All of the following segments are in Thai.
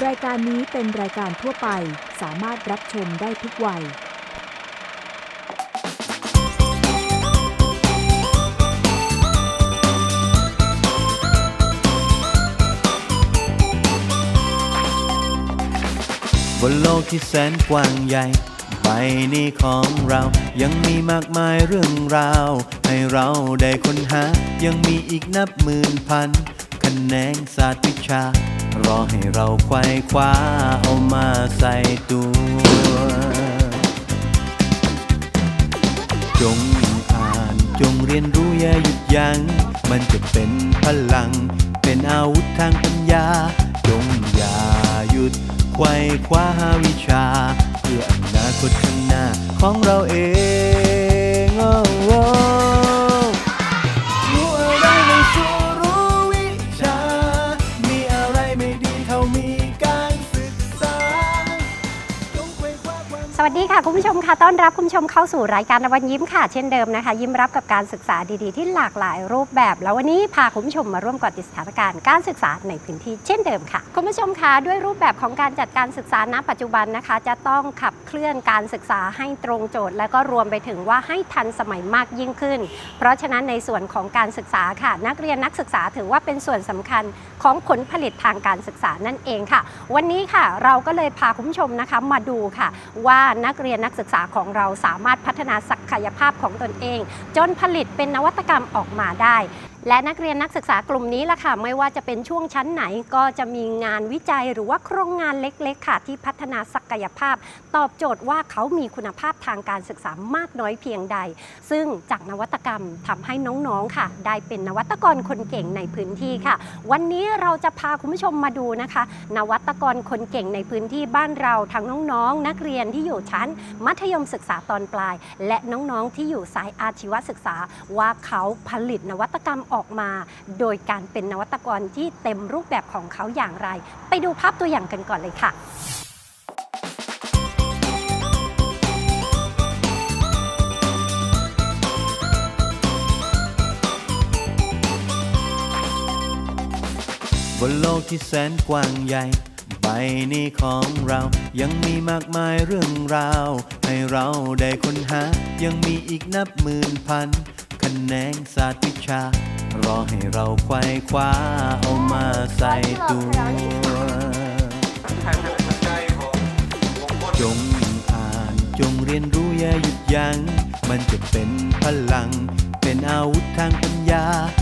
รายการนี้เป็นรายการทั่วไปสามารถรับชมได้ทุกวัย บนโลกที่แสนกว้างใหญ่ใบนี้ของเรา ยังมีมากมายเรื่องราว ให้เราได้ค้นหา ยังมีอีกนับหมื่นพัน คะแนนศาสตร์วิชา รอให้เราไขว้คว้าเอามาใส่ตัว จงอ่านจงเรียนรู้อย่าหยุดยัง้งมันจะเป็นพลัง เป็นอาวุธทางปัญญา จงอย่าหยุดไขว้คว้าหาวิชา เพื่ออนาคตข้างหน้าของเราเอง รับคุณชมเข้าสู่รายการวันยิ้มค่ะ เช่นเดิมนะคะ ยิ้มรับกับการศึกษาดีๆ ที่หลากหลายรูปแบบ แล้ววันนี้พาคุณผู้ชมมาร่วมกาะติดสถานการณ์การศึกษาในพื้นที่เช่นเดิมค่ะ คุณผู้ชมคะด้วยรูปแบบของการจัดการศึกษาณปัจจุบันนะคะ จะต้องขับเคลื่อนการศึกษาให้ตรงโจทย์ และก็รวมไปถึงว่าให้ทันสมัยมากยิ่งขึ้น เพราะฉะนั้นในส่วนของการศึกษาค่ะ นักเรียนนักศึกษาถือว่าเป็นส่วนสำคัญของผลผลิตทางการศึกษานั่นเองค่ะ วันนี้ค่ะ เราก็เลยพาคุณผู้ชมนะคะมาดูค่ะ ว่านักเรียนนักศึกษาของเราสามารถพัฒนาศักยภาพของตนเอง จนผลิตเป็นนวัตกรรมออกมาได้และนักเรียนนักศึกษากลุ่มนี้ล่ะค่ะ ไม่ว่าจะเป็นช่วงชั้นไหนก็จะมีงานวิจัยหรือว่าโครงงานเล็กๆ ค่ะ ที่พัฒนาศักยภาพ ตอบโจทย์ว่าเขามีคุณภาพทางการศึกษามากน้อยเพียงใด ซึ่งจากนวัตกรรมทำให้น้องๆค่ะ ได้เป็นนวัตกรคนเก่งในพื้นที่ค่ะ วันนี้เราจะพาคุณผู้ชมมาดูนะคะ นวัตกรคนเก่งในพื้นที่บ้านเราทั้งน้องๆ นักเรียนที่อยู่ชั้น มัธยมศึกษาตอนปลาย และน้องๆที่อยู่สายอาชีวศึกษาว่าเขาผลิตนวัตกรรมออกมา โดยการเป็นนวัตกรที่เต็มรูปแบบของเขาอย่างไร ไปดูภาพตัวอย่างกันก่อนเลยค่ะบนโลกที่แสนกว้างใหญ่ใบนี้ของเรา ยังมีมากมายเรื่องราว ให้เราได้ค้นหา ยังมีอีกนับหมื่นพัน คะแนนศาสตร์วิชา รอให้เราไขว้คว้าเอามาใส่ตัว จงอ่านจงเรียนรู้อย่าหยุดยัง้งมันจะเป็นพลัง เป็นอาวุธทางปัญญาจงอย่า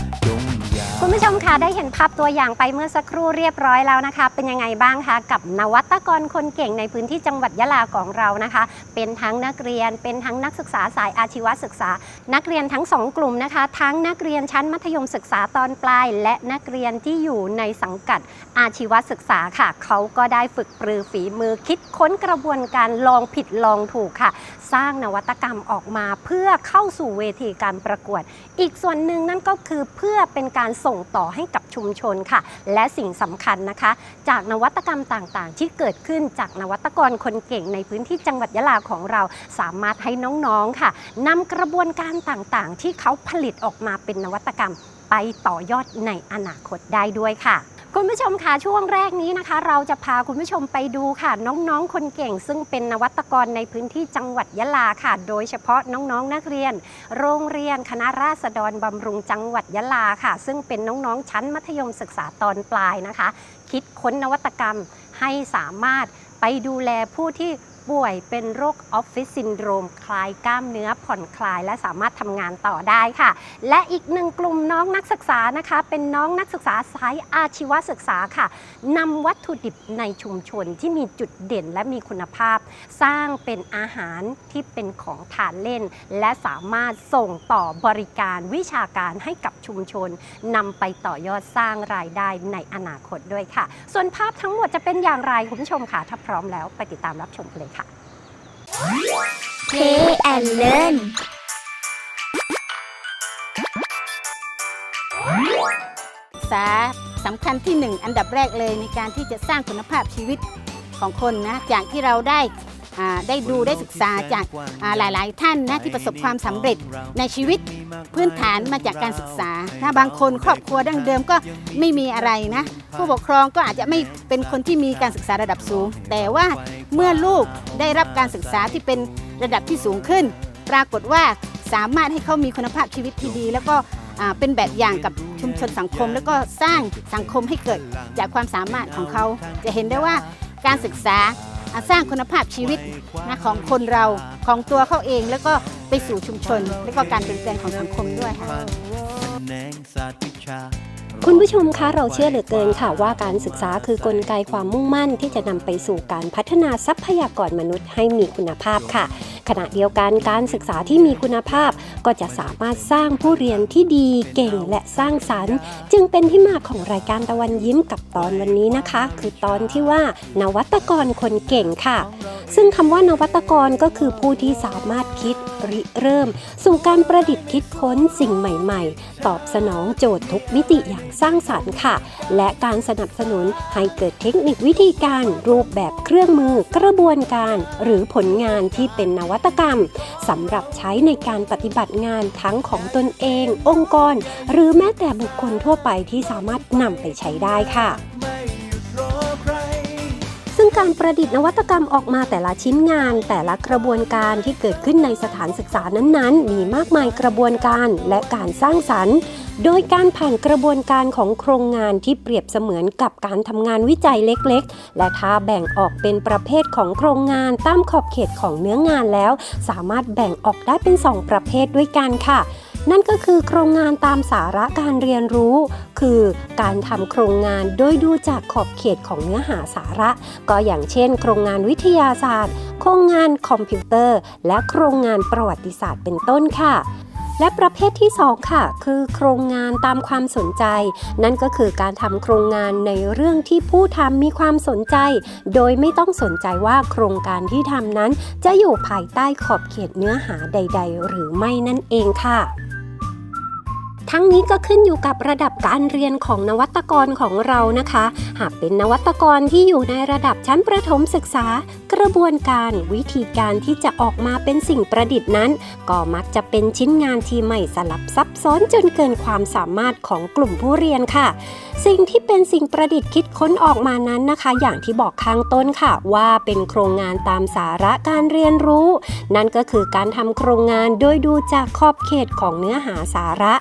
คุณผู้ชมคะได้เห็นภาพตัวอย่างไปเมื่อสักครู่เรียบร้อยแล้วนะคะ เป็นยังไงบ้างคะกับนวัตกรคนเก่งในพื้นที่จังหวัดยะลาของเรานะคะ เป็นทั้งนักเรียน เป็นทั้งนักศึกษาสายอาชีวศึกษา นักเรียนทั้งสองกลุ่มนะคะ ทั้งนักเรียนชั้นมัธยมศึกษาตอนปลาย และนักเรียนที่อยู่ในสังกัดอาชีวศึกษาค่ะ เขาก็ได้ฝึกปรือฝีมือคิดค้นกระบวนการลองผิดลองถูกค่ะ สร้างนวัตกรรมออกมาเพื่อเข้าสู่เวทีการประกวด อีกส่วนหนึ่งนั่นก็คือเพื่อเป็นการส่งต่อให้กับชุมชนค่ะ และสิ่งสำคัญนะคะ จากนวัตกรรมต่างๆ ที่เกิดขึ้นจากนวัตกรคนเก่งในพื้นที่จังหวัดยะลาของเรา สามารถให้น้องๆค่ะนำกระบวนการต่างๆ ที่เขาผลิตออกมาเป็นนวัตกรรม ไปต่อยอดในอนาคตได้ด้วยค่ะ คุณผู้ชมคะช่วงแรกนี้นะคะ เราจะพาคุณผู้ชมไปดูค่ะ น้องๆ คนเก่ง ซึ่งเป็นนวัตกรในพื้นที่จังหวัดยะลาค่ะ โดยเฉพาะน้องๆ นักเรียน โรงเรียนคณะราษฎรบำรุงจังหวัดยะลาค่ะ ซึ่งเป็นน้องๆ ชั้นมัธยมศึกษาตอนปลายนะคะ คิดค้นนวัตกรรมให้สามารถไปดูแลผู้ที่ ป่วยเป็นโรคออฟฟิศซินโดรม คลายกล้ามเนื้อผ่อนคลาย และสามารถทำงานต่อได้ค่ะ และอีกหนึ่งกลุ่มน้องนักศึกษานะคะ เป็นน้องนักศึกษาสายอาชีวศึกษาค่ะนำวัตถุดิบในชุมชนที่มีจุดเด่นและมีคุณภาพ สร้างเป็นอาหารที่เป็นของทานเล่น และสามารถส่งต่อบริการวิชาการให้กับชุมชนนำไปต่อยอดสร้างรายได้ในอนาคตด้วยค่ะ ส่วนภาพทั้งหมดจะเป็นอย่างไรคุณผู้ชมค่ะถ้าพร้อมแล้วไปติดตามรับชมเลยค่ะ Play and learn สาสำคัญที่หนึ่งอันดับแรกเลยในการที่จะสร้างคุณภาพชีวิตของคนนะจากที่เราได้ อ่าได้ดูได้ศึกษาจากอ่าหลาย ๆ ท่านนะที่ประสบความสำเร็จในชีวิตพื้นฐานมาจากการศึกษาถ้าบางคนครอบครัวดั้งเดิมก็ไม่มีอะไรนะ ผู้ปกครองก็อาจจะไม่เป็นคนที่มีการศึกษาระดับสูง แต่ว่าเมื่อลูกได้รับการศึกษาที่เป็นระดับที่สูงขึ้น ปรากฏว่าสามารถให้เขามีคุณภาพชีวิตที่ดี แล้วก็เป็นแบบอย่างกับชุมชนสังคม แล้วก็สร้างสังคมให้เกิดจากความสามารถของเขา จะเห็นได้ว่าการศึกษา สร้างคุณภาพชีวิตนะของคนเราของตัวเขาเอง แล้วก็ไปสู่ชุมชน แล้วก็การเปลี่ยนแปลงของสังคมด้วยค่ะ คุณผู้ชมคะเราเชื่อเหลือเกินค่ะว่าการศึกษาคือกลไกความมุ่งมั่นที่จะนำไปสู่การพัฒนาทรัพยากรมนุษย์ให้มีคุณภาพค่ะ ขณะเดียวกันการศึกษาที่มีคุณภาพ ก็จะสามารถสร้างผู้เรียนที่ดีเก่งและสร้างสรรค์ จึงเป็นที่มาของรายการตะวันยิ้มกับตอนวันนี้นะคะ คือตอนที่ว่านวัตกรคนเก่งค่ะ ซึ่งคำว่านวัตกรก็คือผู้ที่สามารถคิด ริเริ่ม สู่การประดิษฐ์คิดค้นสิ่งใหม่ๆ ตอบสนองโจทย์ทุกมิติอย่างสร้างสรรค์ค่ะ และการสนับสนุนให้เกิดเทคนิควิธีการ รูปแบบเครื่องมือกระบวนการ หรือผลงานที่เป็นนวัตกรรมสำหรับใช้ในการปฏิบัติงานทั้งของตนเอง องค์กร หรือแม้แต่บุคคลทั่วไปที่สามารถนำไปใช้ได้ค่ะ การประดิษฐ์นวัตกรรมออกมาแต่ละชิ้นงาน แต่ละกระบวนการที่เกิดขึ้นในสถานศึกษานั้นๆ มีมากมายกระบวนการและการสร้างสรรค์ โดยการผ่านกระบวนการของโครงงานที่เปรียบเสมือนกับการทำงานวิจัยเล็กๆ และถ้าแบ่งออกเป็นประเภทของโครงงานตามขอบเขตของเนื้องานแล้ว สามารถแบ่งออกได้เป็น 2 ประเภทด้วยกันค่ะ นั่นก็คือโครงงานตามสาระการเรียนรู้ คือการทำโครงงานโดยดูจากขอบเขตของเนื้อหาสาระ ก็อย่างเช่น โครงงานวิทยาศาสตร์ โครงงานคอมพิวเตอร์ และโครงงานประวัติศาสตร์เป็นต้นค่ะและประเภทที่ 2 ค่ะ คือโครงงานตามความสนใจ นั่นก็คือการทำโครงงานในเรื่องที่ผู้ทำมีความสนใจ โดยไม่ต้องสนใจว่าโครงการที่ทำนั้น จะอยู่ภายใต้ขอบเขตเนื้อหาใด ๆ หรือไม่นั่นเองค่ะ ทั้งนี้ก็ขึ้นอยู่กับระดับการเรียนของนวัตกรของเรานะคะ หากเป็นนวัตกรที่อยู่ในระดับชั้นประถมศึกษา กระบวนการวิธีการที่จะออกมาเป็นสิ่งประดิษฐ์นั้น ก็มักจะเป็นชิ้นงานที่ไม่สลับซับซ้อนจนเกินความสามารถของกลุ่มผู้เรียนค่ะ สิ่งที่เป็นสิ่งประดิษฐ์คิดค้นออกมานั้นนะคะ อย่างที่บอกข้างต้นค่ะ ว่าเป็นโครงงานตามสาระการเรียนรู้ นั่นก็คือการทำโครงงานโดยดูจากขอบเขตของเนื้อหาสาระ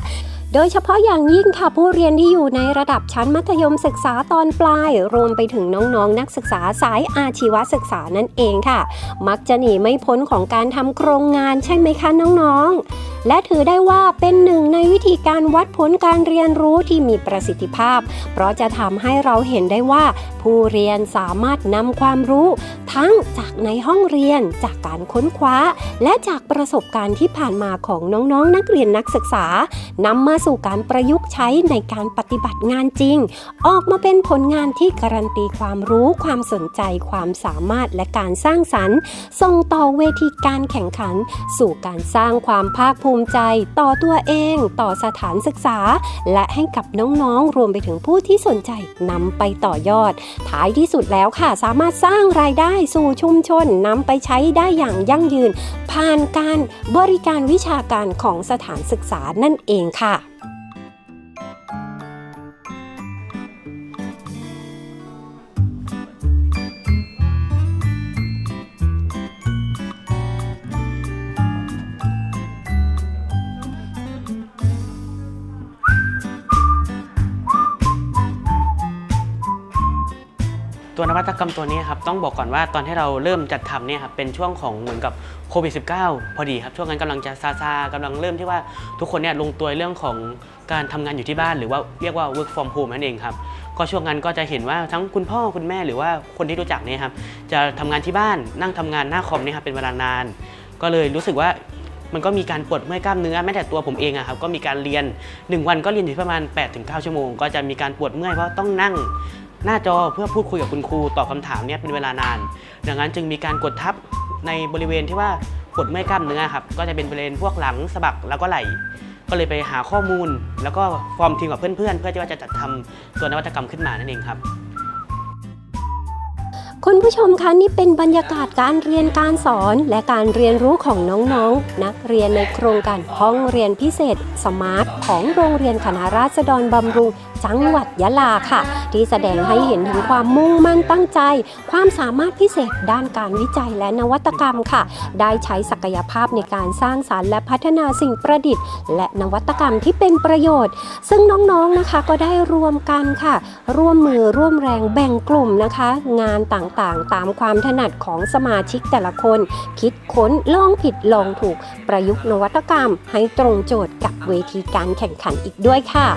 โดยเฉพาะอย่างยิ่งค่ะผู้เรียนที่อยู่ในระดับชั้นมัธยมศึกษาตอนปลาย รวมไปถึงน้องๆนนักศึกษาสายอาชีวศึกษานั่นเองค่ะ มักจะหนีไม่พ้นของการทำโครงงานใช่ไหมคะน้องๆและถือได้ว่าเป็นหนึ่งในวิธีการวัดผลการเรียนรู้ที่มีประสิทธิภาพ เพราะจะทำให้เราเห็นได้ว่า ผู้เรียนสามารถนำความรู้ ทั้งจากในห้องเรียนจากการค้นคว้า และจากประสบการณ์ที่ผ่านมาของน้องๆนักเรียนนักศึกษานำมาสู่การประยุกต์ใช้ในการปฏิบัติงานจริง ออกมาเป็นผลงานที่การันตีความรู้ความสนใจความสามารถและการสร้างสรรค์ ส่งต่อเวทีการแข่งขัน สู่การสร้างความภาคภูมิใจต่อตัวเอง ต่อสถานศึกษา และให้กับน้องๆ รวมไปถึงผู้ที่สนใจนำไปต่อยอด ท้ายที่สุดแล้วค่ะสามารถสร้างรายได้สู่ชุมชนนำไปใช้ได้อย่างยั่งยืน ผ่านการบริการวิชาการของสถานศึกษานั่นเองค่ะ ตัวนวัตกรรมตัวนี้ครับต้องบอกก่อนว่าตอนที่เราเริ่มจัดทำเนี่ยครับเป็นช่วงของเหมือนกับโควิด -19 พอดีครับช่วงนั้นกำลังจะซาซากำลังเริ่มที่ว่าทุกคนเนี่ยลงตัวเรื่องของการทำงานอยู่ที่บ้านหรือว่าเรียกว่า work from home นั่นเองครับก็ช่วงนั้นก็จะเห็นว่าทั้งคุณพ่อคุณแม่หรือว่าคนที่รู้จักเนี่ยครับจะทำงานที่บ้านนั่งทำงานหน้าคอมเนี่ยครับเป็นเวลานาน ก็เลยรู้สึกว่ามันก็มีการปวดเมื่อยกล้ามเนื้อแม้แต่ตัวผมเองอะครับก็มีการเรียน 1 วันก็เรียนอยู่ประมาณ 8-9 ชั่วโมง ก็จะมีการปวดเมื่อยเพราะต้องนั่ง หน้าจอเพื่อพูดคุยกับคุณครูตอบคำถามเนี่ยเป็นเวลานาน ดังนั้นจึงมีการกดทับในบริเวณที่ว่าปวดเมื่อยกล้ามเนื้อครับก็จะเป็นบริเวณพวกหลังสะบักแล้วก็ไหล่ก็เลยไปหาข้อมูล แล้วก็ฟอร์มทีมกับเพื่อนๆ เพื่อที่ว่าจะจัดทำตัวนวัตกรรมขึ้นมานั่นเองครับคุณผู้ชมคะนี่เป็นบรรยากาศการเรียนการสอนและการเรียนรู้ของน้องๆนักเรียนในโครงการห้องเรียนพิเศษสมาร์ทของโรงเรียนคณะราษฎรบำรุง จังหวัดยะลาค่ะ ที่แสดงให้เห็นถึงความมุ่งมั่นตั้งใจ ความสามารถพิเศษด้านการวิจัยและนวัตกรรมค่ะ ได้ใช้ศักยภาพในการสร้างสารรค์และพัฒนาสิ่งประดิษฐ์ และนวัตกรรมที่เป็นประโยชน์ ซึ่งน้องๆนะคะก็ได้รวมกันค่ะ ร่วมมือร่วมแรงแบ่งกลุ่มนะคะ งานต่างๆ ตามความถนัดของสมาชิกแต่ละคน คิดค้นลองผิดลองถูกประยุกต์นวัตกรรม ให้ตรงโจทย์กับเวทีการแข่งขันอีกด้วยค่ะ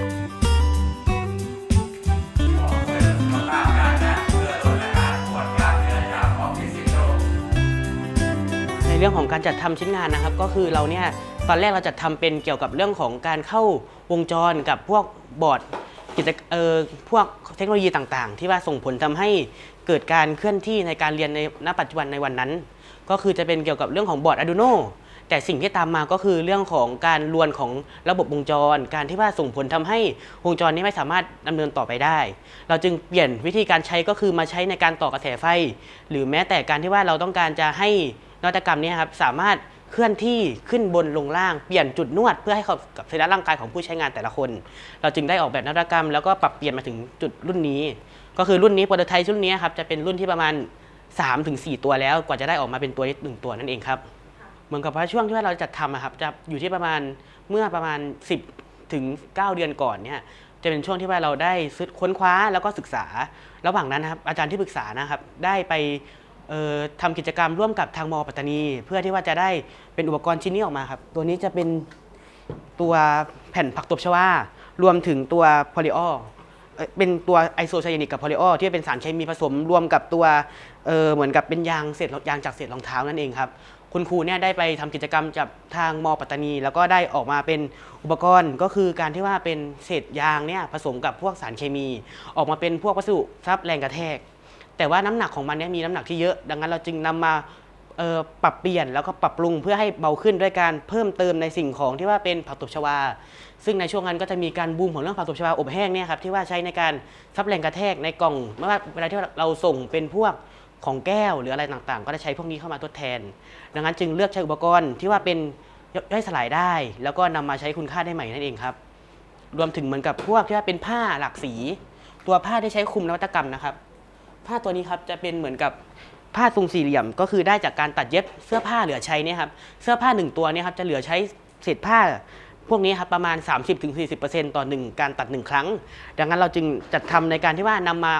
รื่องของการจัดทำชิ้นงานนะครับ ก็คือเราเนี่ยตอนแรกเราจัดทำเป็นเกี่ยวกับเรื่องของการเข้าวงจรกับพวกบอร์ดกิจเอ่อพวกเทคโนโลยีต่างๆ ที่ว่าส่งผลทำให้เกิดการเคลื่อนที่ในการเรียนในณปัจจุบันในวันนั้น ก็คือจะเป็นเกี่ยวกับเรื่องของบอร์ด Arduino แต่สิ่งที่ตามมาก็คือเรื่องของการลวนของระบบวงจร การที่ว่าส่งผลทำให้วงจรนี้ไม่สามารถดำเนินต่อไปได้ เราจึงเปลี่ยนวิธีการใช้ก็คือมาใช้ในการต่อกระแสไฟ หรือแม้แต่การที่ว่าเราต้องการจะให้ นวัตกรรมนี้ครับสามารถเคลื่อนที่ขึ้นบนลงล่างเปลี่ยนจุดนวดเพื่อให้เข้ากับสรีระร่างกายของผู้ใช้งานแต่ละคน เราจึงได้ออกแบบนวัตกรรม แล้วก็ปรับเปลี่ยนมาถึงจุดรุ่นนี้ ก็คือรุ่นนี้โปรโตไทป์รุ่นนี้ครับจะเป็นรุ่นที่ประมาณ 3-4 ตัวแล้วกว่าจะได้ออกมาเป็นตัวนี้หนึ่งตัวนั่นเองครับเหมือนกับว่าช่วงที่ว่าเราจัดทำครับจะอยู่ที่ประมาณเมื่อประมาณ 10 ถึง 9 เดือนก่อนเนี่ยจะเป็นช่วงที่ว่าเราได้ซึค้นคว้าแล้วก็ศึกษา ระหว่างนั้นนะครับอาจารย์ที่ปรึกษานะครับได้ไป ทำกิจกรรมร่วมกับทางมอปัตตานี เพื่อที่ว่าจะได้เป็นอุปกรณ์ชิ้นนี้ออกมาครับ ตัวนี้จะเป็นตัวแผ่นผักตบชวารวมถึงตัวโพลีออเอ่อเป็นตัวไอโซไซยานิกกับโพลีออที่เป็นสารเคมีผสมรวมกับตัวเเหมือนกับเป็นยางเศษยางจากเศษรองเท้านั่นเองครับคุณครูเนี่ยได้ไปทำกิจกรรมกับทางมอปัตตานี แล้วก็ได้ออกมาเป็นอุปกรณ์ก็คือการที่ว่าเป็นเศษยางเนี่ยผสมกับพวกสารเคมี ออกมาเป็นพวกวัสดุรับแรงกระแทก แต่ว่าน้ำหนักของมันเนี่ยมีน้ำหนักที่เยอะ ดังนั้นเราจึงนำมาปรับเปลี่ยนแล้วก็ปรับปรุงเพื่อให้เบาขึ้นด้วยการเพิ่มเติมในสิ่งของที่ว่าเป็นผักตบชวา ซึ่งในช่วงนั้นก็จะมีการบูมของเรื่องผักตบชวาอบแห้งเนี่ยครับที่ว่าใช้ในการซับแรงกระแทกในกล่องไม่ว่าเวลาที่เราส่งเป็นพวกของแก้วหรืออะไรต่างๆ ก็จะใช้พวกนี้เข้ามาทดแทน ดังนั้นจึงเลือกใช้อุปกรณ์ที่ว่าเป็นย่อยสลายได้ แล้วก็นำมาใช้คุณค่าได้ใหม่นั่นเองครับ รวมถึงเหมือนกับพวกที่ว่าเป็นผ้าหลากสี ตัวผ้าที่ใช้คุมนวัตกรรมนะครับ ผ้าตัวนี้ครับจะเป็นเหมือนกับผ้าทรงสี่เหลี่ยม ก็คือได้จากการตัดเย็บเสื้อผ้าเหลือใช้เนี่ยครับเสื้อผ้าหนึ่งตัวเนี่ยครับจะเหลือใช้เศษผ้า พวกนี้ครับประมาณ 30-40%ต่อหนึ่งการตัดหนึ่งครั้ง ดังนั้นเราจึงจัดทำในการที่ว่านำมา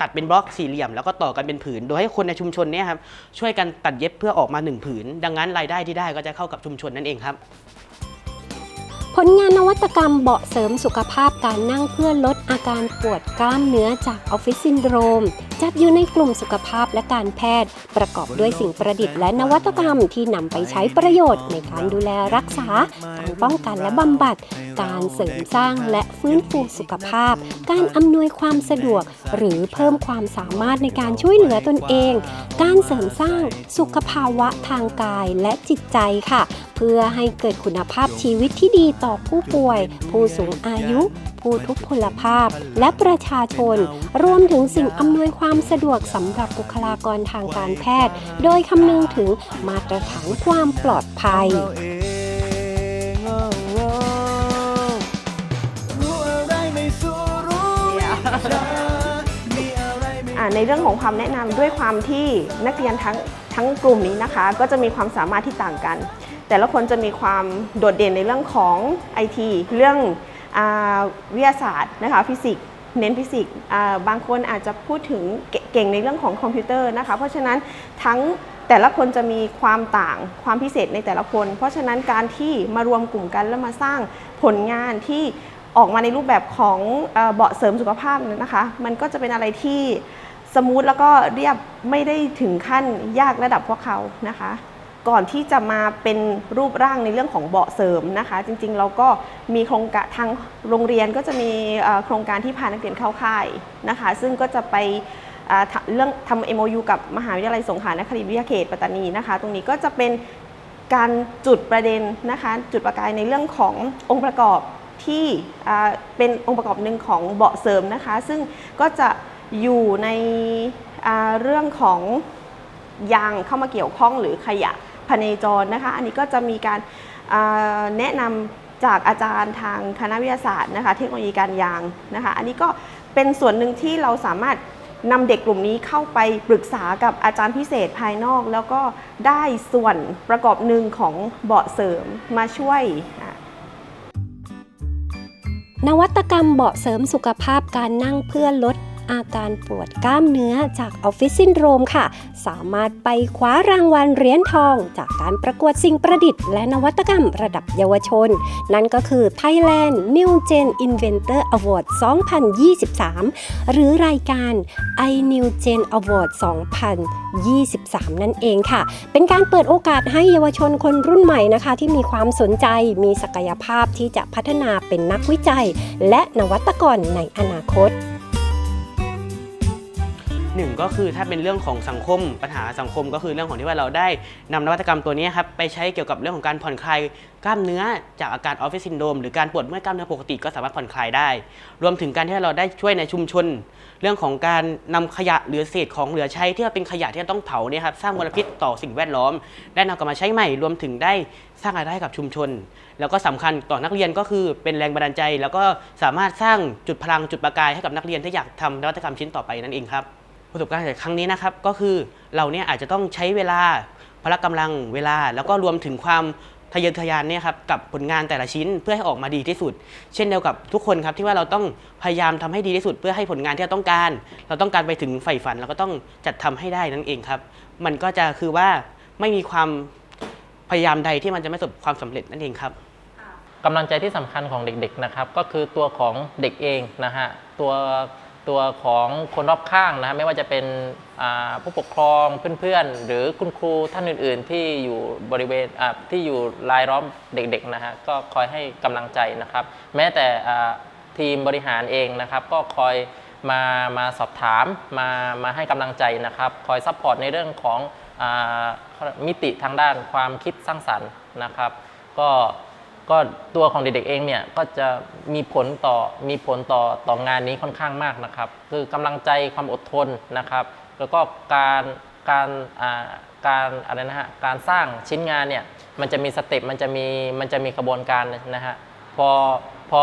ตัดเป็นบล็อกสี่เหลี่ยมแล้วก็ต่อกันเป็นผืน โดยให้คนในชุมชนเนี่ยครับช่วยกันตัดเย็บเพื่อออกมาหนึ่งผืน ดังนั้นรายได้ที่ได้ก็จะเข้ากับชุมชนนั่นเองครับ ผลงานนวัตกรรมเบาะเสริมสุขภาพการนั่งเพื่อลดอาการปวดกล้ามเนื้อจากออฟฟิศซินโดรม จัดอยู่ในกลุ่มสุขภาพและการแพทย์ ประกอบด้วยสิ่งประดิษฐ์และนวัตกรรมที่นำไปใช้ประโยชน์ในการดูแลรักษา การป้องกันและบำบัด การเสริมสร้างและฟื้นฟูสุขภาพ การอำนวยความสะดวก หรือเพิ่มความสามารถในการช่วยเหลือตนเอง การเสริมสร้างสุขภาวะทางกายและจิตใจค่ะ เพื่อให้เกิดคุณภาพชีวิตที่ดีต่อผู้ป่วย ผู้สูงอายุ ผู้ทุพพลภาพ และประชาชน รวมถึงสิ่งอำนวยความสะดวกสำหรับบุคลากรทางการแพทย์ โดยคำนึงถึงมาตรฐานความปลอดภัยเราเองโอ้โหรู้อะไรไม่สู้รู้วิชามีอะไรไม่อ่าในเรื่องของความแนะนำด้วยความที่นักเรียนทั้งทั้งกลุ่มนี้นะคะ ก็จะมีความสามารถที่ต่างกัน แต่ละคนจะมีความโดดเด่นในเรื่องของ IT เรื่องอวิทยาศาสตร์นะคะฟิสิกส์เน้นฟิสิกส์บางคนอาจจะพูดถึงเก่งในเรื่องของคอมพิวเตอร์นะคะ เพราะฉะนั้นทั้งแต่ละคนจะมีความต่างความพิเศษในแต่ละคน เพราะฉะนั้นการที่มารวมกลุ่มกันแล้วมาสร้างผลงานที่ออกมาในรูปแบบของเอ่อเบาะเสริมสุขภาพนะคะ มันก็จะเป็นอะไรที่สมูทแล้วก็เรียบไม่ได้ถึงขั้นยากระดับพวกเขานะคะ ก่อนที่จะมาเป็นรูปร่างในเรื่องของเบาะเสริมนะคะ จริงๆ เราก็มีโครงการทางโรงเรียนก็จะมีโครงการที่พานักเรียนเข้าค่ายนะคะ ซึ่งก็จะไปเอ่อทำเรื่องทำ MOU กับมหาวิทยาลัยสงขลานครินทร์วิทยาเขตปัตตานีนะคะ ตรงนี้ก็จะเป็นการจุดประเด็นนะคะ จุดประกายในเรื่องขององค์ประกอบที่เป็นองค์ประกอบหนึ่งของเบาะเสริมนะคะ ซึ่งก็จะอยู่ในเรื่องของยางเข้ามาเกี่ยวข้องหรือขยะ พเนจรนะคะ อันนี้ก็จะมีการแนะนำจากอาจารย์ทางคณะวิทยาศาสตร์นะคะ เทคโนโลยีการยางนะคะ อันนี้ก็เป็นส่วนหนึ่งที่เราสามารถนำเด็กกลุ่มนี้เข้าไปปรึกษากับอาจารย์พิเศษภายนอก แล้วก็ได้ส่วนประกอบหนึ่งของเบาะเสริมมาช่วย นวัตกรรมเบาะเสริมสุขภาพการนั่งเพื่อลด อาการปวดกล้ามเนื้อจากออฟฟิศซินโดรมค่ะ สามารถไปคว้ารางวัลเหรียญทอง จากการประกวดสิ่งประดิษฐ์ และนวัตกรรมระดับเยาวชน นั่นก็คือ Thailand New Gen Inventor Award 2023 หรือรายการ i New Gen Award 2023 นั่นเองค่ะ เป็นการเปิดโอกาสให้เยาวชนคนรุ่นใหม่นะคะ ที่มีความสนใจมีศักยภาพที่จะพัฒนาเป็นนักวิจัย และนวัตกรในอนาคต หนึ่งก็คือถ้าเป็นเรื่องของสังคมปัญหาสังคมก็คือเรื่องของที่ว่าเราได้นำนวัตกรรมตัวนี้ครับไปใช้เกี่ยวกับเรื่องของการผ่อนคลายกล้ามเนื้อจากอาการออฟฟิศซินโดรมหรือการปวดเมื่อยกล้ามเนื้อปกติก็สามารถผ่อนคลายได้ รวมถึงการที่เราได้ช่วยในชุมชน เรื่องของการนำขยะหรือเศษของเหลือใช้ที่เป็นขยะที่ต้องเผาเนี่ยครับสร้างมลพิษต่อสิ่งแวดล้อม ได้นำกลับมาใช้ใหม่ รวมถึงได้สร้างรายได้ให้กับชุมชน แล้วก็สำคัญต่อนักเรียนก็คือเป็นแรงบันดาลใจ แล้วก็สามารถสร้างจุดพลังจุดประกายให้กับนักเรียนที่อยากทำนวัตกรรมชิ้นต่อไปนั่นเองครับ ประสบการณ์จากครั้งนี้นะครับก็คือเราเนี่ยอาจจะต้องใช้เวลาพละกำลังเวลา แล้วก็รวมถึงความทะเยอทะยานเนี่ยครับกับผลงานแต่ละชิ้นเพื่อให้ออกมาดีที่สุด เช่นเดียวกับทุกคนครับที่ว่าเราต้องพยายามทำให้ดีที่สุด เพื่อให้ผลงานที่เราต้องการ เราต้องการไปถึงใฝ่ฝันเราก็ต้องจัดทำให้ได้นั่นเองครับ มันก็จะคือว่าไม่มีความพยายามใดที่มันจะไม่ประสบความสำเร็จนั่นเองครับกำลังใจที่สำคัญของเด็กๆนะครับ ก็คือตัวของเด็กเองนะฮะตัว ตัวของคนรอบข้างนะฮะไม่ว่าจะเป็นผู้ปกครองเพื่อนๆ หรือคุณครูท่านอื่น ๆ ที่อยู่บริเวณที่อยู่รายล้อมเด็กๆนะฮะก็คอยให้กำลังใจนะครับ แม้แต่ทีมบริหารเองนะครับ ก็คอยมามาสอบถามมามาให้กำลังใจนะครับ คอยซัพพอร์ตในเรื่องของอมิติทางด้านความคิดสร้างสรรค์นะครับ ก็ ก็ตัวของเด็กๆเองเนี่ยก็จะมีผลต่อมีผลต่อต่องานนี้ค่อนข้างมากนะครับ คือกำลังใจความอดทนนะครับ แล้วก็การการอ่าการอะไรนะฮะการสร้างชิ้นงานเนี่ยมันจะมีสเต็ปมันจะมีมันจะมีกระบวนการนะฮะพอพอ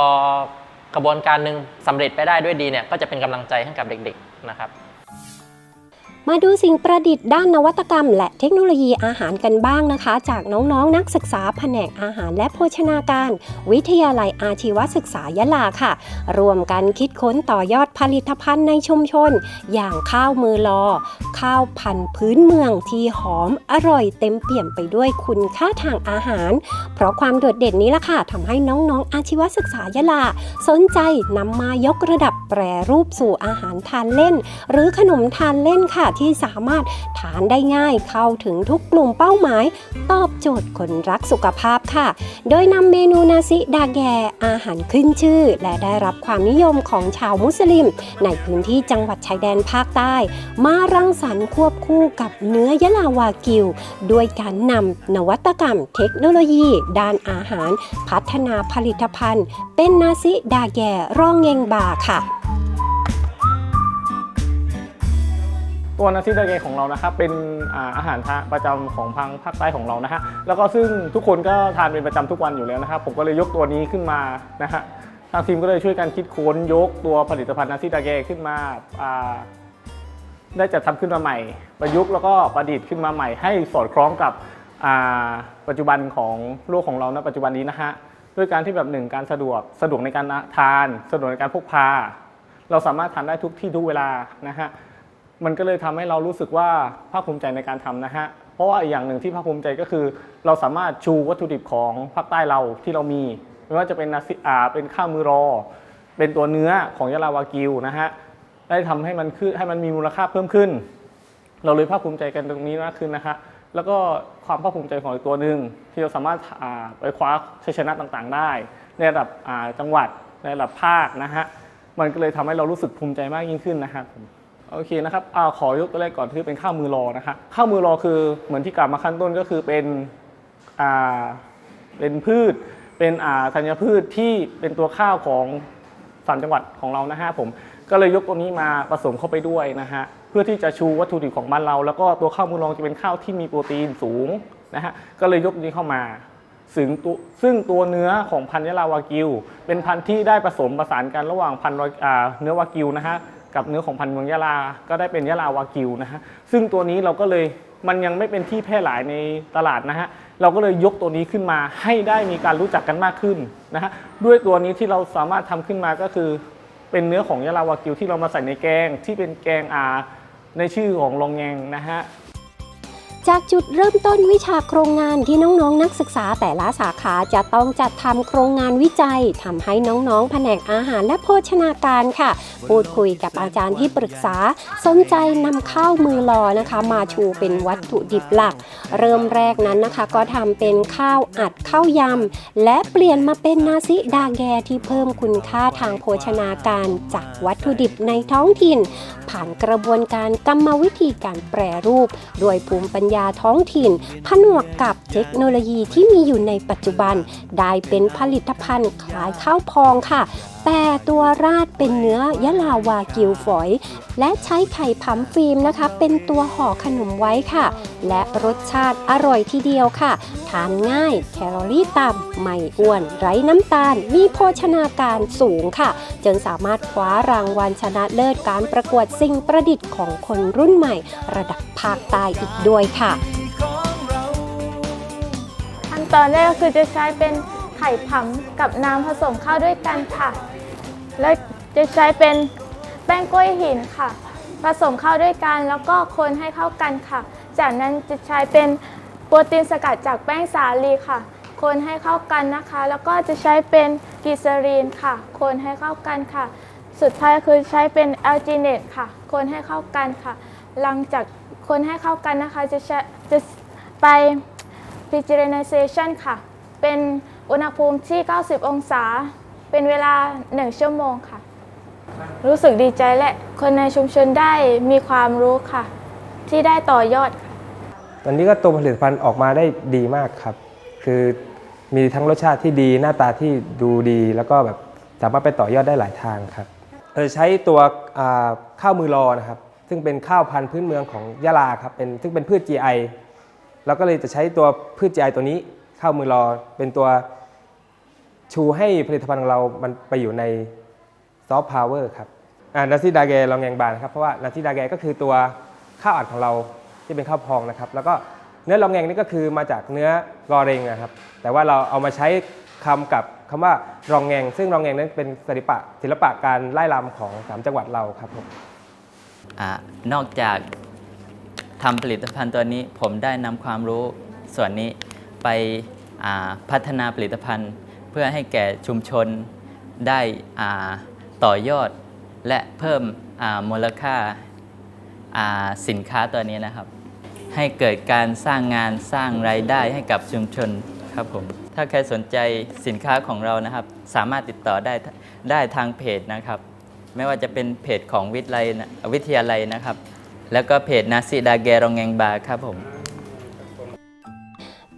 กระบวนการหนึ่งสำเร็จไปได้ด้วยดีเนี่ยก็จะเป็นกำลังใจให้กับเด็ก ๆนะครับ มาดูสิ่งประดิษฐ์ด้านนวัตกรรม และเทคโนโลยีอาหารกันบ้างนะคะ จากน้องๆนนักศึกษาแผนกอาหารและโภชนาการ วิทยาลัยอาชีวศึกษายะลาค่ะ รวมกันคิดค้นต่อยอดผลิตภัณฑ์ในชุมชน อย่างข้าวมือลอ ข้าวพันธุ์พื้นเมืองที่หอมอร่อยเต็มเปี่ยมไปด้วยคุณค่าทางอาหาร เพราะความโดดเด่นนี้ล่ะค่ะทำให้น้องๆอาชีวศึกษายะลา สนใจนำมายกระดับแปรรูปสู่อาหารทานเล่น หรือขนมทานเล่นค่ะที่สามารถทานได้ง่ายเข้าถึงทุกกลุ่มเป้าหมาย ตอบโจทย์คนรักสุขภาพค่ะ โดยนำเมนูนาซิดาแกอาหารขึ้นชื่อ และได้รับความนิยมของชาวมุสลิม ในพื้นที่จังหวัดชายแดนภาคใต้ มารังสรรค์ควบคู่กับเนื้อยะลาวากิว ด้วยการนำนวัตกรรมเทคโนโลยี ด้านอาหาร พัฒนาผลิตภัณฑ์ เป็นนาซิดาแกร่องเงงบาค่ะ ตัวนาซิดาเกของเรานะครับเป็นอาหารประจำของทางภาคใต้ของเรานะฮะแล้วก็ซึ่งทุกคนก็ทานเป็นประจำทุกวันอยู่แล้วนะครับผมก็เลยยกตัวนี้ขึ้นมานะฮะทางทีมก็เลยช่วยกันคิดค้นยกตัวผลิตภัณฑ์นาซิดาเกขึ้นมาาได้จัดทำขึ้นมาใหม่ ประยุกต์แล้วก็ประดิษฐ์ขึ้นมาใหม่ให้สอดคล้องกับปัจจุบันของโลกของเราณปัจจุบันนี้นะฮะด้วยการที่แบบหนึ่งการสะดวกสะดวกในการทาน สะดวกในการพกพา เราสามารถทานได้ทุกที่ทุกเวลานะฮะ มันก็เลยทำให้เรารู้สึกว่าภาคภูมิใจในการทำนะฮะ เพราะว่าอีกอย่างหนึ่งที่ภาคภูมิใจก็คือ เราสามารถชูวัตถุดิบของภาคใต้เราที่เรามีไม่ว่าจะเป็นนาซิอาเป็นข้าวมือรอ เป็นตัวเนื้อของยะลาวากิวนะฮะได้ทำให้มันขึ้นให้มันมีมูลค่าเพิ่มขึ้น เราเลยภาคภูมิใจกันตรงนี้มากขึ้นนะฮะแล้วก็ความภาคภูมิใจของอีกตัวหนึ่งที่เราสามารถไปคว้าชัยชนะต่างๆ ได้ ในระดับจังหวัดในระดับภาคนะฮะมันก็เลยทำให้เรารู้สึกภูมิใจมากยิ่งขึ้นนะครับ โอเคนะครับอขอยกตัวแรกก่อนคือเป็นข้าวมือรอนะฮะข้าวมือรอคือเหมือนที่กล่าวมาขั้นต้นก็คือเป็นเป็นพืช เป็นธัญพืชที่เป็นตัวข้าวของสามจังหวัดของเรานะฮะผมก็เลยยกตัวนี้มาผสมเข้าไปด้วยนะฮะเพื่อที่จะชูวัตถุดิบของบ้านเรา แล้วก็ตัวข้าวมูลองจะเป็นข้าวที่มีโปรตีนสูงนะฮะก็เลยยกนี้เข้ามาซึ่งตัวซึ่งตัวเนื้อของพันธุ์ยะลาวากิว เป็นพันธุ์ที่ได้ผสมประสานกันระหว่างพันธุ์เนื้อวากิวนะฮะ กับเนื้อของพันธุ์เมืองยะลา ก็ได้เป็นยะลาวากิวนะฮะ ซึ่งตัวนี้เราก็เลยมันยังไม่เป็นที่แพร่หลายในตลาดนะฮะ เราก็เลยยกตัวนี้ขึ้นมาให้ได้มีการรู้จักกันมากขึ้นนะฮะ ด้วยตัวนี้ที่เราสามารถทำขึ้นมาก็คือ เป็นเนื้อของยะลาวากิวที่เรามาใส่ในแกงที่เป็นแกงอาในชื่อของลองแงงนะฮะ จากจุดเริ่มต้นวิชาโครงงานที่น้องๆนักศึกษาแต่ละสาขาจะต้องจัดทำโครงงานวิจัยทำให้น้องๆ แผนกอาหารและโภชนาการค่ะ พูดคุยกับอาจารย์ที่ปรึกษา สนใจนำข้าวมือลอนะคะ มาชูเป็นวัตถุดิบหลัก เริ่มแรกนั้นนะคะ ก็ทำเป็นข้าวอัดข้าวยำและเปลี่ยนมาเป็นนาซิดาแกที่เพิ่มคุณค่าทางโภชนาการ จากวัตถุดิบในท้องถิ่น ผ่านกระบวนการกรรมวิธีการแปรรูป โดยภูมิปัญญาท้องถิ่น ผนวกกับเทคโนโลยีที่มีอยู่ในปัจจุบัน ได้เป็นผลิตภัณฑ์คล้ายข้าวพองค่ะแต่ตัวราดเป็นเนื้อยะลาวากิวฝอย และใช้ไข่ผำฟิล์มนะคะ เป็นตัวห่อขนมไว้ค่ะ และรสชาติอร่อยทีเดียวค่ะ ทานง่าย แคลอรี่ต่ำไม่อ้วน ไร้น้ำตาล มีโภชนาการสูงค่ะจนสามารถคว้ารางวัลชนะเลิศการประกวดสิ่งประดิษฐ์ของคนรุ่นใหม่ ระดับภาคใต้อีกด้วยค่ะขั้นตอนแรกก็คือจะใช้เป็นไข่ผำกับน้ำผสมเข้าด้วยกันค่ะ แล้วจะใช้เป็นแป้งกล้วยหินค่ะ ผสมเข้าด้วยกันแล้วก็คนให้เข้ากันค่ะ จากนั้นจะใช้เป็นโปรตีนสกัดจากแป้งสาลีค่ะ คนให้เข้ากันนะคะ แล้วก็จะใช้เป็นกลีเซอรีนค่ะ คนให้เข้ากันค่ะ สุดท้ายคือใช้เป็นแอลจีเนตค่ะ คนให้เข้ากันค่ะ หลังจากคนให้เข้ากันนะคะจะจะไป Pasteurization ค่ะ เป็นอุณหภูมิที่ 90 องศา เป็นเวลา1ชั่วโมงค่ะ รู้สึกดีใจและคนในชุมชนได้มีความรู้ค่ะ ที่ได้ต่อยอดค่ะ ตอนนี้ก็ตัวผลิตภัณฑ์ออกมาได้ดีมากครับ คือมีทั้งรสชาติที่ดีหน้าตาที่ดูดี แล้วก็แบบสามารถไปต่อยอดได้หลายทางครับเออใช้ตัวข้าวมือรอนะครับ ซึ่งเป็นข้าวพันธุ์พื้นเมืองของยะลาครับเป็นซึ่งเป็นพืช GI เราก็เลยจะใช้ตัวพืช GI ตัวนี้ข้าวมือรอเป็นตัว ชูให้ผลิตภัณฑ์ของเรามันไปอยู่ในซอฟต์พาวเวอร์ครับอานาซิดาแกลองแงงบานครับเพราะว่านาซิดาแกก็คือตัวข้าวอัดของเราที่เป็นข้าวพองนะครับ แล้วก็เนื้อลองแงงนี่ก็คือมาจากเนื้อรอเรงนะครับ แต่ว่าเราเอามาใช้คำกับคำว่ารองแงง ซึ่งรองแงงนั้นเป็นศิลปะศิลปะการไล่ลำของสามจังหวัดเราครับผมอานอกจากทำผลิตภัณฑ์ตัวนี้ผมได้นำความรู้ส่วนนี้ไปพัฒนาผลิตภัณฑ์ เพื่อให้แก่ชุมชนได้ต่อยอด และเพิ่มมูลค่าาสินค้าตัวนี้นะครับ ให้เกิดการสร้างงานสร้างรายได้ให้กับชุมชนครับผมถ้าใครสนใจสินค้าของเรานะครับ สามารถติดต่อได้ได้ทางเพจนะครับ ไม่ว่าจะเป็นเพจของวิทยาลัยนะวิทยาลัยนะครับ แล้วก็เพจนาซิดาแกรองแงงบาครับผม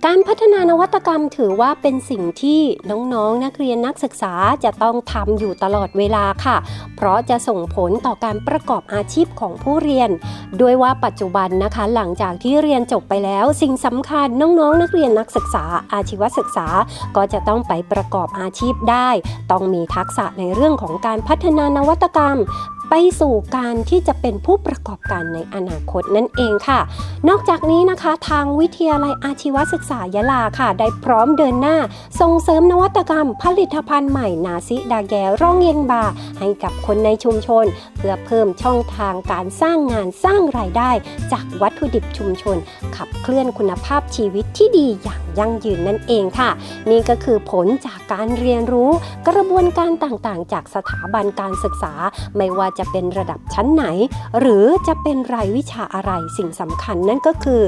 การพัฒนานวัตกรรมถือว่าเป็นสิ่งที่น้องๆ นักเรียนนักศึกษาจะต้องทำอยู่ตลอดเวลาค่ะ เพราะจะส่งผลต่อการประกอบอาชีพของผู้เรียน ด้วยว่าปัจจุบันนะคะ หลังจากที่เรียนจบไปแล้ว สิ่งสำคัญน้องๆ นักเรียนนักศึกษา อาชีวศึกษาก็จะต้องไปประกอบอาชีพได้ ต้องมีทักษะในเรื่องของการพัฒนานวัตกรรม ไปสู่การที่จะเป็นผู้ประกอบการในอนาคตนั่นเองค่ะ นอกจากนี้นะคะ ทางวิทยาลัยอาชีวศึกษายะลาค่ะ ได้พร้อมเดินหน้า ส่งเสริมนวัตกรรม ผลิตภัณฑ์ใหม่นาซิดาแกร่องเยงบา ให้กับคนในชุมชน เพื่อเพิ่มช่องทางการสร้างงานสร้างรายได้ จากวัตถุดิบชุมชน ขับเคลื่อนคุณภาพชีวิตที่ดีอย่างยั่งยืนนั่นเองค่ะ นี่ก็คือผลจากการเรียนรู้ กระบวนการต่างๆ จากสถาบันการศึกษาไม่ว่าจะเป็นระดับชั้นไหน หรือจะเป็นรายวิชาอะไรสิ่งสำคัญนั่นก็คือ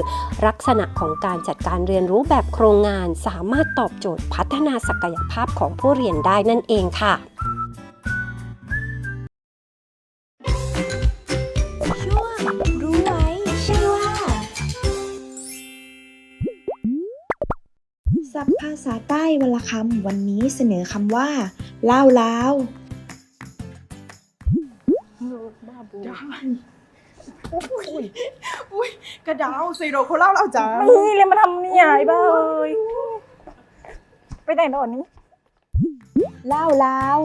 ลักษณะของการจัดการเรียนรู้แบบโครงงาน สามารถตอบโจทย์พัฒนาศักยภาพของผู้เรียนได้นั่นเองค่ะช่วงรู้ไหมใช่ว่าศัพท์ภาษาใต้วลคำวันนี้เสนอคำว่าเล่าลาว อุ้ยกระดาวซีโรโคเล่าเราจ้านี่เลยมาทำเนี่ยไอ้บ้าเอ้ยไปไหนตอนนี้เล่าลาว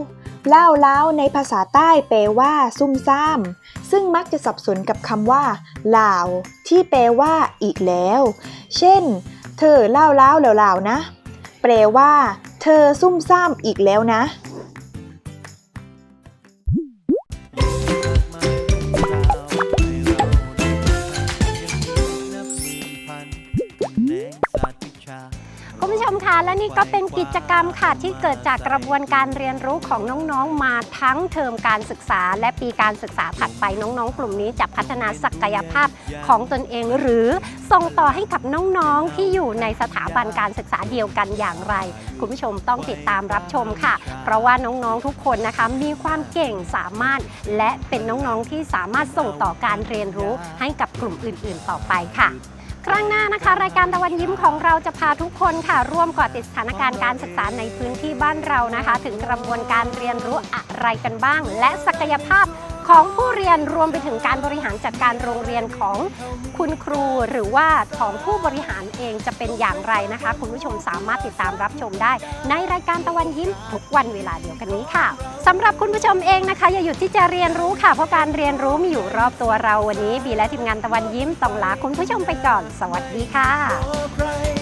เล่าลาวในภาษาใต้แปลว่า ซุ่มซ่าม ซึ่งมักจะสับสนกับคำว่าลาวที่แปลว่าอีกแล้ว เช่น เธอเล่าลาวแล้วลาวนะ แปลว่า เธอซุ่มซ่ามอีกแล้วนะ และนี่ก็เป็นกิจกรรมค่ะที่เกิดจากกระบวนการเรียนรู้ของน้องๆ มาทั้งเทอมการศึกษา และปีการศึกษาถัดไปน้องๆ กลุ่มนี้จะพัฒนาศักยภาพของตนเอง หรือส่งต่อให้กับน้องๆ ที่อยู่ในสถาบันการศึกษาเดียวกันอย่างไร คุณผู้ชมต้องติดตามรับชมค่ะ เพราะว่าน้องๆ ทุกคนนะคะมีความเก่งสามารถ และเป็นน้องๆ ที่สามารถส่งต่อการเรียนรู้ให้กับกลุ่มอื่น ๆ ต่อไปค่ะ ครั้งหน้านะคะ รายการตะวันยิ้มของเราจะพาทุกคนค่ะ ร่วมก่อติดสถานการณ์การศึกษาในพื้นที่บ้านเรานะคะ ถึงกระบวนการเรียนรู้อะไรกันบ้าง และศักยภาพ ของผู้เรียนรวมไปถึงการบริหารจัดการโรงเรียนของคุณครูหรือว่าของผู้บริหารเองจะเป็นอย่างไรนะคะ คุณผู้ชมสามารถติดตามรับชมได้ ในรายการตะวันยิ้มทุกวันเวลาเดียวกันนี้ค่ะสำหรับคุณผู้ชมเองนะคะ อย่าหยุดที่จะเรียนรู้ค่ะเพราะการเรียนรู้มีอยู่รอบตัวเราวันนี้บีและทีมงานตะวันยิ้มต้องลาคุณผู้ชมไปก่อน สวัสดีค่ะ